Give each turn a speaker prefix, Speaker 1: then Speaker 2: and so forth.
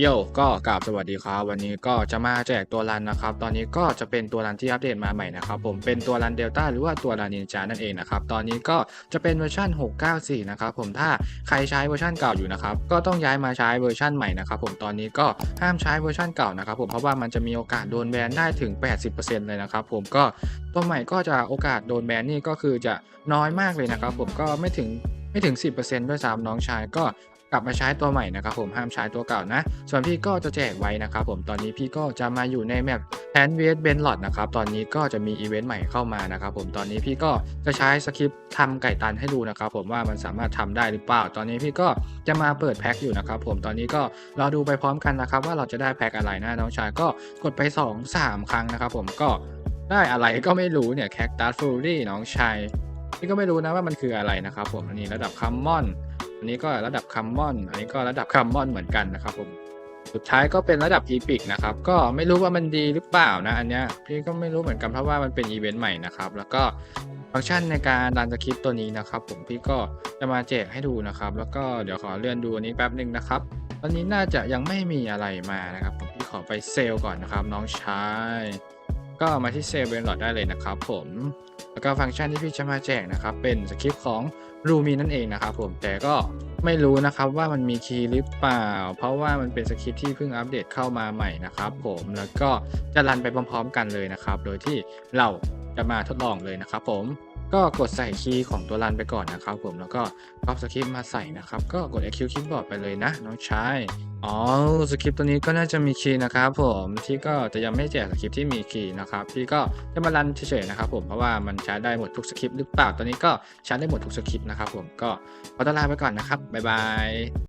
Speaker 1: โย่ก็กราบสวัสดีครับ วันนี้ก็จะมาแจกตัวรันนะครับ ตอนนี้ก็จะเป็นตัวรันที่อัปเดตมาใหม่นะครับ ผมเป็นตัวรันเดลต้าหรือว่าตัวรันนินจานั่นเองนะครับ ตอนนี้ก็จะเป็นเวอร์ชัน694 นะครับผมถ้าใครใช้เวอร์ชันเก่าอยู่นะครับ ก็ต้องย้ายมาใช้เวอร์ชันใหม่นะครับผมตอนนี้ก็ห้ามใช้เวอร์ชันเก่านะครับผมเพราะว่ามันจะมีโอกาสโดนแบนได้ถึง 80%เลยนะครับผมก็ตัวใหม่ก็จะโอกาสโดนแบนนี่ก็คือจะน้อยมากเลยนะครับผมก็ไม่ถึงไม่ถึง 10%ด้วยซ้ำน้องชายก็ กลับมาใช้ตัวใหม่นะครับผมห้ามใช้ตัวเก่านะ ส่วนพี่ก็จะแจกไว้นะครับผมตอนนี้พี่ก็จะมาอยู่ในแมปแพนเวสเบนลอดนะครับตอนนี้ก็จะมีอีเวนต์ใหม่เข้ามานะครับผมตอนนี้พี่ก็จะใช้สคริปต์ทำไก่ตันให้ดูนะครับผมว่ามันสามารถทำได้หรือเปล่า ตอนนี้พี่ก็จะมาเปิดแพ็คอยู่นะครับผมตอนนี้ก็รอดูไปพร้อมกันนะครับ ว่าเราจะได้แพ็คอะไรนะน้องชายก็กดไป 2 3 ครั้งนะครับผมก็ได้อะไรก็ไม่รู้เนี่ยแคคตัสฟูรี่น้องชายพี่ก็ไม่รู้นะว่ามันคืออะไรนะครับผมอันนี้ระดับคัมมอน อันนี้ก็ระดับคัมมอน อันนี้ก็ระดับคัมมอนเหมือนกันนะครับผมสุดท้ายก็เป็นระดับอีพิกนะครับก็ไม่รู้ว่ามันดีหรือเปล่านะอันเนี้ยพี่ก็ไม่รู้เหมือนกันเพราะว่ามันเป็นอีเวนต์ใหม่นะครับแล้วก็ฟังก์ชันในการรันสคริปต์ตัวนี้นะครับ ผมพี่ก็จะมาแจกให้ดูนะครับ แล้วก็เดี๋ยวขอเลื่อนดูอันนี้แป๊บหนึ่งนะครับตอนนี้น่าจะยังไม่มีอะไรมานะครับผมพี่ขอไปเซลก่อนนะครับน้องชายก็มาที่เซลเบนหลอดได้เลยนะครับ ผมแล้วก็ฟังก์ชันที่พี่จะมาแจกนะครับเป็นสคริปต์ของ รูมีนั่นเองนะครับผมแต่ก็ไม่รู้นะครับว่ามันมีคีย์หรือเปล่า เพราะว่ามันเป็นสคริปที่เพิ่งอัปเดตเข้ามาใหม่นะครับผมแล้วก็จะรันไปพร้อม ๆ กันเลยนะครับ โดยที่เราจะมาทดลองเลยนะครับผมก็กดใส่คีย์ของตัวรันไปก่อนนะครับผมแล้วก็ก๊อปสคริปต์มาใส่นะครับ ก็กด execute keyboard ไปเลยนะน้องชาย อ๋อสคริปต์ตัวนี้ก็น่าจะมีคีย์นะครับผมที่ก็จะยังไม่แจกสคริปต์ที่มีคีย์นะครับพี่ก็จะมารันเฉยๆนะครับผมเพราะว่ามันใช้ได้หมดทุกสคริปต์หรือเปล่าตอนนี้ก็ใช้ได้หมดทุกสคริปต์นะครับผมก็ขอตัวลาไปก่อนนะครับบ๊ายบาย